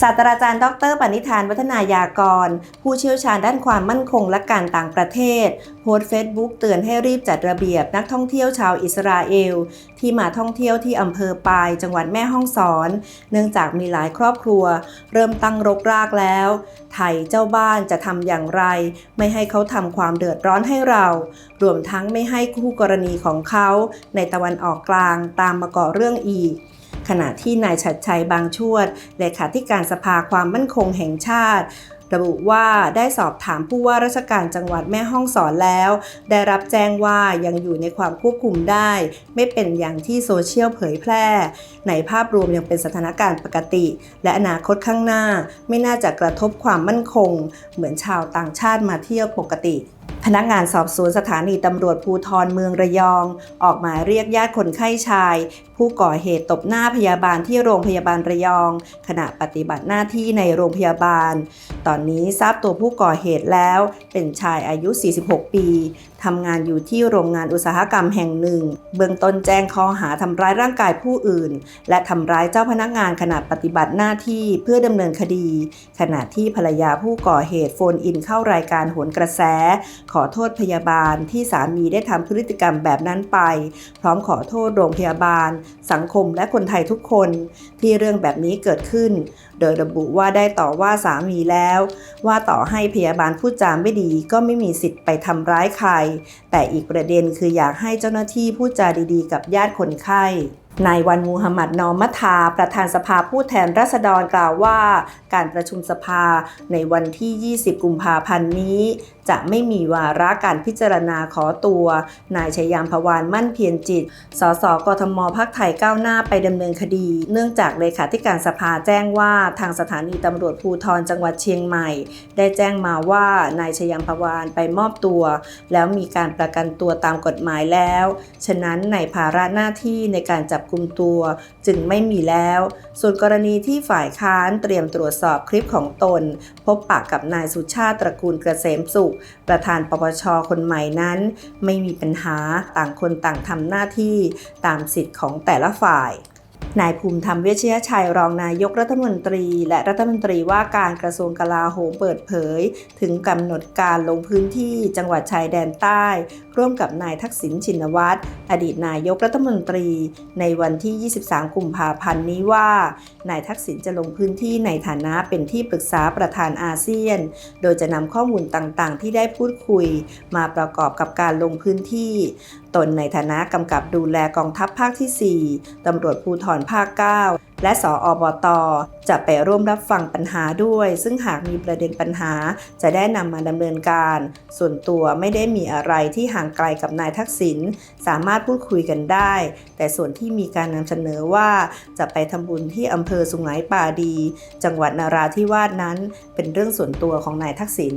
ศาสตราจารย์ ดรปณิธานวัฒนายากร ผู้เชี่ยวชาญด้านความมั่นคงและการต่างประเทศ โพสต์เฟซบุ๊กเตือนให้รีบจัดระเบียบนักท่องเที่ยวชาวอิสราเอล ที่มาท่องเที่ยวที่อำเภอปาย จังหวัดแม่ฮ่องสอน เนื่องจากมีหลายครอบครัว เริ่มตั้งรกรากแล้ว ไทยเจ้าบ้านจะทำอย่างไร ไม่ให้เขาทำความเดือดร้อนให้เรา รวมทั้งไม่ให้คู่กรณีของเขาในตะวันออกกลางตามมาก่อเรื่องอีก ขณะที่นายชัดชัยบางชวดเลขาธิการสภาความมั่นคงแห่งชาติระบุว่าได้สอบถามผู้ว่าราชการจังหวัดแม่ฮ่องสอนแล้ว ได้รับแจ้งว่ายังอยู่ในความควบคุมได้ ไม่เป็นอย่างที่โซเชียลเผยแพร่ ในภาพรวมยังเป็นสถานการณ์ปกติ และอนาคตข้างหน้า ไม่น่าจะกระทบความมั่นคง เหมือนชาวต่างชาติมาเที่ยวปกติ พนักงานสอบสวนสถานีตำรวจภูทรเมืองระยอง ออกหมายเรียกญาติคนไข้ชาย ผู้ก่อเหตุตบหน้าพยาบาลที่โรงพยาบาลระยอง ขณะปฏิบัติหน้าที่ในโรงพยาบาล ตอนนี้ทราบตัวผู้ก่อเหตุแล้ว เป็นชายอายุ 46 ปีทำงานอยู่ที่โรงงานอุตสาหกรรมแห่งหนึ่ง เบื้องต้นแจ้งข้อหาทำร้ายร่างกายผู้อื่น และทำร้ายเจ้าพนักงานขณะปฏิบัติหน้าที่เพื่อดำเนินคดี ขณะที่ภรรยาผู้ก่อเหตุโฟนอินเข้ารายการโหนกระแสขอโทษพยาบาลที่สามีได้ทำพฤติกรรมแบบนั้นไป พร้อมขอโทษโรงพยาบาล สังคมและคนไทยทุกคน ที่เรื่องแบบนี้เกิดขึ้น โดยระบุว่าได้ต่อว่าสามีแล้ว ว่าต่อให้พยาบาลพูดจาไม่ดีก็ไม่มีสิทธิ์ไปทำร้ายใคร แต่อีกประเด็นคืออยากให้เจ้าหน้าที่พูดจาดีๆ กับญาติคนไข้ นายวันมูฮัมหมัดนอมัทา ประธานสภาผู้แทนราษฎรกล่าวว่า การประชุมสภาในวันที่ 20 กุมภาพันธ์นี้ จะไม่มีวาระการพิจารณาขอตัว นายชยามพวานมั่นเพียรจิต สสกทมพักไทยก้าวหน้าไปดำเนินคดี เนื่องจากเลขาธิการสภาแจ้งว่าทางสถานีตำรวจภูทรจังหวัดเชียงใหม่ ได้แจ้งมาว่านายชยามพวานไปมอบตัว แล้วมีการประกันตัวตามกฎหมายแล้ว ฉะนั้นในภาระหน้าที่ในการจับกุมตัว จึงไม่มีแล้ว ส่วนกรณีที่ฝ่ายค้านเตรียมตรวจสอบคลิปของตน พบปากกับนายสุชาติตระกูลเกษมสุข ประธานปปชคนใหม่นั้น ไม่มีปัญหาต่างคนต่างทำหน้าที่ตามสิทธิ์ของแต่ละฝ่าย นายภูมิธรรมเวชยชัยรองนายกรัฐมนตรี และรัฐมนตรีว่าการกระทรวงกลาโหมเปิดเผย ถึงกำหนดการลงพื้นที่จังหวัดชายแดนใต้ ร่วมกับนายทักษิณชินวัตรอดีตนายกรัฐมนตรี ในวันที่ 23 กุมภาพันธ์นี้ว่า นายทักษิณจะลงพื้นที่ในฐานะเป็นที่ปรึกษาประธานอาเซียน โดยจะนำข้อมูลต่างๆ ที่ได้พูดคุย มาประกอบกับการลงพื้นที่ ตนในฐานะกำกับดูแลกองทัพภาคที่ 4 ตำรวจภูธรภาค 9 และสออบต จะไปร่วมรับฟังปัญหาด้วย ซึ่งหากมีประเด็นปัญหาจะได้นำมาดำเนินการ ส่วนตัวไม่ได้มีอะไรที่ห่างไกลกับนายทักษิณสามารถพูดคุยกันได้ แต่ส่วนที่มีการนำเสนอว่าจะไปทำบุญที่อำเภอสุไหงป่าดี จังหวัดนาราธิวาสนั้น เป็นเรื่องส่วนตัวของนายทักษิณ